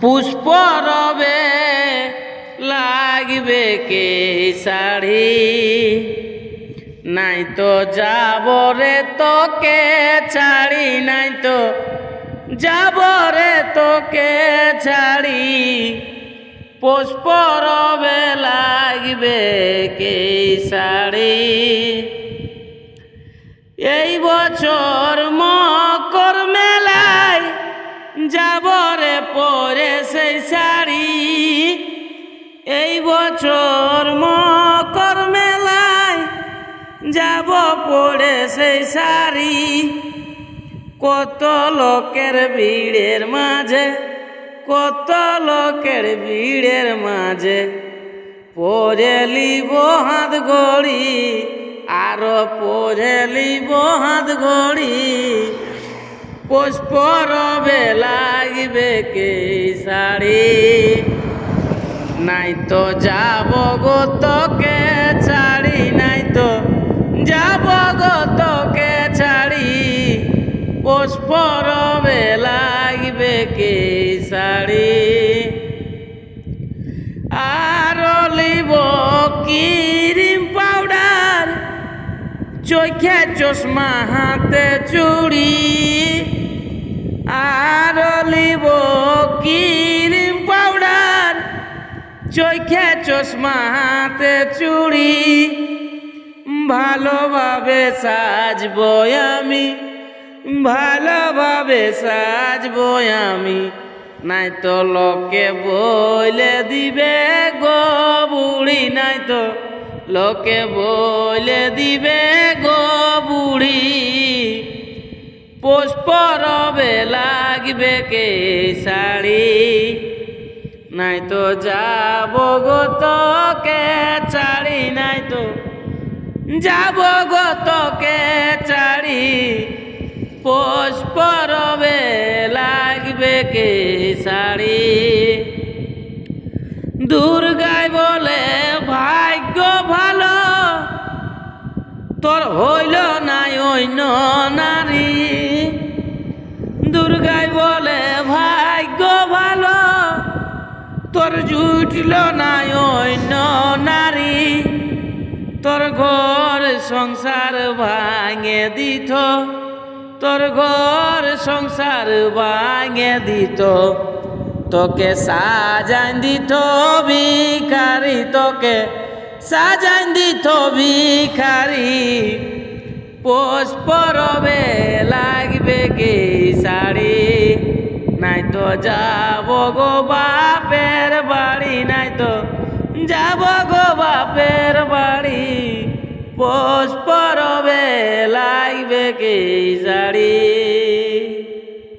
পুষ্প রবে, লাগবে কে শাড়ি? নাই তো যাব রে তোকে ছাড়ি, নাই তো যাব রে তোকে ছাড়ি। পুষ্প রবে, লাগবে কে শাড়ি? এই বছর মেলায় যাব রে পরে সেই শাড়ি। এই বছর মকর মেলায় যাব পরে সেই শাড়ি। কত লোকের ভিড়ের মাঝে, কত লোকের ভিড়ের মাঝে। পরে লিব হাত গড়ি, আরও পরে লিব হাত গড়ি। পুষ্প রবে লাগবে কে শাড়ি? নাই তো যাব গো তোকে ছাড়ি, নাই তো যাব গো তোকে ছাড়ি। পুষ্প রবে লাগবে কে শাড়ি? আর লিব পাউডার চোখে চশমা হাতে চুড়ি। আর লিব ক্রিম পাউডার। চোখে চশমা হাতে চুড়ি। ভালোভাবে সাজবো আমি, ভালোভাবে সাজবো আমি। নাই তো লোকে বলে দিবে গো বুড়ি নাই তো লোকে বলে দিবে গো বুড়ি, পুষ্প রবে লাগবে কে শাড়ি? নাই তো যাব গো তোকে ছাড়ি, নাই তো যাব গো তোকে ছাড়ি। পুষ্প রবে লাগবে কে শাড়ি? দুর্গায় তোর হইল নাই, অন্য নারী। দুর্গায় বলে, ভাগ্য ভালো, তোর জুটল নাই, অন্য নারী। তোর ঘর সংসার ভাঙে দিত, তোর ঘর সংসার ভাঙে দিত। তোকে সাজান দিত, ভিখারি তোকে সাজান দিত ভিখারি পুষ্প রবে লাগবে কে শাড়ি? নাই তো যাব গো বাপের বাড়ি, নাই তো যাব গো বাপের বাড়ি। পুষ্প রবে লাগবে কে শাড়ি?